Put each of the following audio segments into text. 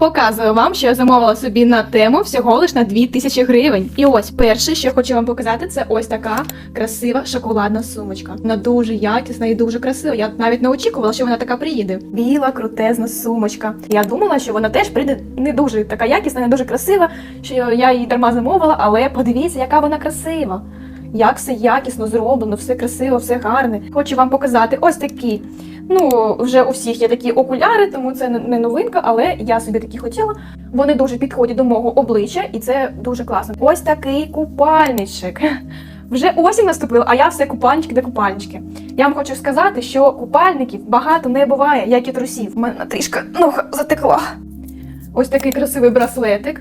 Показую вам, що я замовила собі на тему всього лиш на 2000 гривень. І ось перше, що хочу вам показати, це ось така красива шоколадна сумочка. Вона дуже якісна і дуже красива. Я навіть не очікувала, що вона така приїде. Біла крутезна сумочка. Я думала, що вона теж прийде не дуже така якісна, не дуже красива, що я її дарма замовила, але подивіться, яка вона красива. Як все якісно зроблено, все красиво, все гарне. Хочу вам показати ось такі. Ну, вже у всіх є такі окуляри, тому це не новинка, але я собі такі хотіла. Вони дуже підходять до мого обличчя, і це дуже класно. Ось такий купальничок. Вже осінь наступила, а я все купальнички де купальнички. Я вам хочу сказати, що купальників багато не буває, як і трусів. У мене трішки нога затекла. Ось такий красивий браслетик.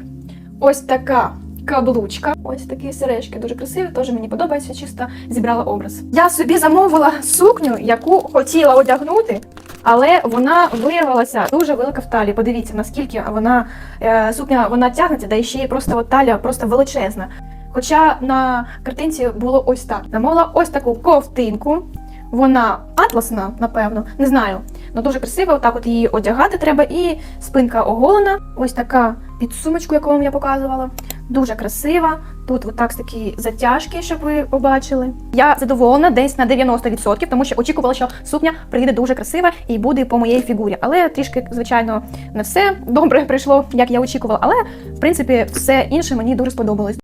Ось така каблучка. Ось такі сережки дуже красиві, теж мені подобається, чисто зібрала образ. Я собі замовила сукню, яку хотіла одягнути, але вона вирвалася дуже велика в талії. Подивіться, наскільки вона е, сукня вона тягнеться, да і ще просто от талія просто величезна. Хоча на картинці було ось так. Замовила ось таку ковтинку. Вона атласна, напевно, не знаю. Ну дуже красиво, отак от її одягати треба. І спинка оголена. Ось така під сумочку, яку вам я показувала. Дуже красива. Тут отак такі затяжки, щоб ви побачили. Я задоволена десь на 90%, тому що очікувала, що сукня прийде дуже красива і буде по моїй фігурі. Але трішки, звичайно, не все добре прийшло, як я очікувала. Але в принципі все інше мені дуже сподобалось.